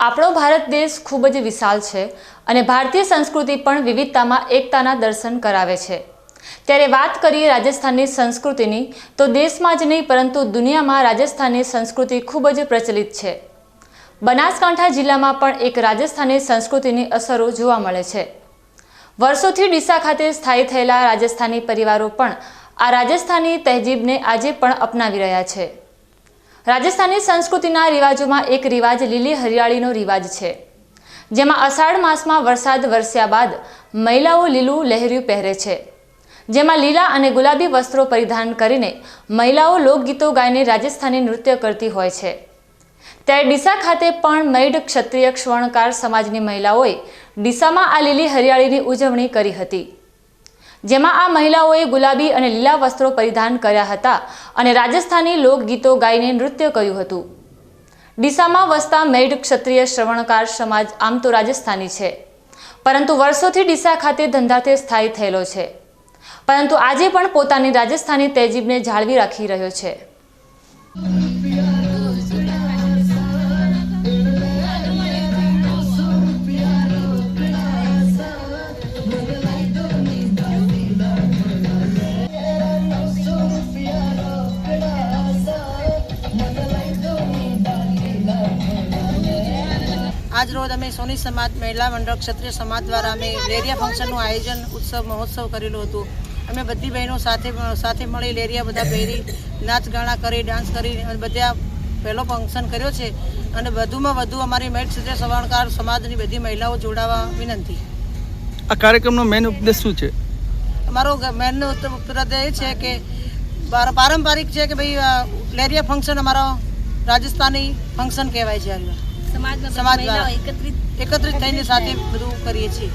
આપણો ભારત દેશ ખૂબ જ વિશાળ છે અને ભારતીય સંસ્કૃતિ પણ વિવિધતામાં એકતાના દર્શન કરાવે છે. ત્યારે વાત કરીએ રાજસ્થાનની સંસ્કૃતિની, તો દેશમાં જ નહીં, પરંતુ દુનિયામાં રાજસ્થાનની સંસ્કૃતિ ખૂબ જ પ્રચલિત છે. બનાસકાંઠા જિલ્લામાં પણ એક રાજસ્થાની સંસ્કૃતિની અસરો જોવા મળે છે. વર્ષોથી ડીસા ખાતે સ્થાયી થયેલા રાજસ્થાની પરિવારો પણ આ રાજસ્થાની તહેજીબને આજે પણ અપનાવી રહ્યા છે. રાજસ્થાની સંસ્કૃતિના રિવાજોમાં એક રિવાજ લીલી હરિયાળીનો રિવાજ છે. જેમાં અષાઢ માસમાં વરસાદ વરસ્યા બાદ મહિલાઓ લીલું લહેરિયું પહેરે છે. જેમાં લીલા અને ગુલાબી વસ્ત્રો પરિધાન કરીને મહિલાઓ લોકગીતો ગાઈને રાજસ્થાની નૃત્ય કરતી હોય છે. ત્યારે ડીસા ખાતે પણ મૈઢ ક્ષત્રિય સ્વર્ણકાર સમાજની મહિલાઓએ ડીસામાં આ લીલી હરિયાળીની ઉજવણી કરી હતી. જેમાં આ મહિલાઓએ ગુલાબી અને લીલા વસ્ત્રો પરિધાન કર્યા હતા અને રાજસ્થાની લોકગીતો ગાઈને નૃત્ય કર્યું હતું. ડીસામાં વસતા મેઢ ક્ષત્રિય શ્રવણકાર સમાજ આમ તો રાજસ્થાની છે. પરંતુ વર્ષોથી ડીસા ખાતે ધંધાતે સ્થાયી થયેલો છે. પરંતુ આજે પણ પોતાની રાજસ્થાની તેજીબને જાળવી રાખી રહ્યો છે. આજ રોજ અમે સોની સમાજ મહિલા મંડળ ક્ષત્રિય સમાજ દ્વારા અમે લેરિયા ફંક્શનનું આયોજન ઉત્સવ મહોત્સવ કરેલું હતું. અમે બધી બહેનો સાથે સાથે મળી લેરિયા બધા પહેરી નાચ ગાણા કરી ડાન્સ કરી અને બધા પહેલો ફંક્શન કર્યો છે. અને વધુમાં વધુ અમારી મેળ ક્ષત્રિય સવર્ણકાર સમાજની બધી મહિલાઓ જોડાવા વિનંતી. આ કાર્યક્રમનો મેન ઉપદેશ શું છે? અમારો મેનનો ઉપદેશ એ છે કે પાર- પારંપરિક છે કે ભાઈ લેરિયા ફંક્શન અમારો રાજસ્થાની ફંક્શન કહેવાય છે આ સમાજમાં. એકત્રિત એકત્રિત થઈને સાથે બધું કરીએ છીએ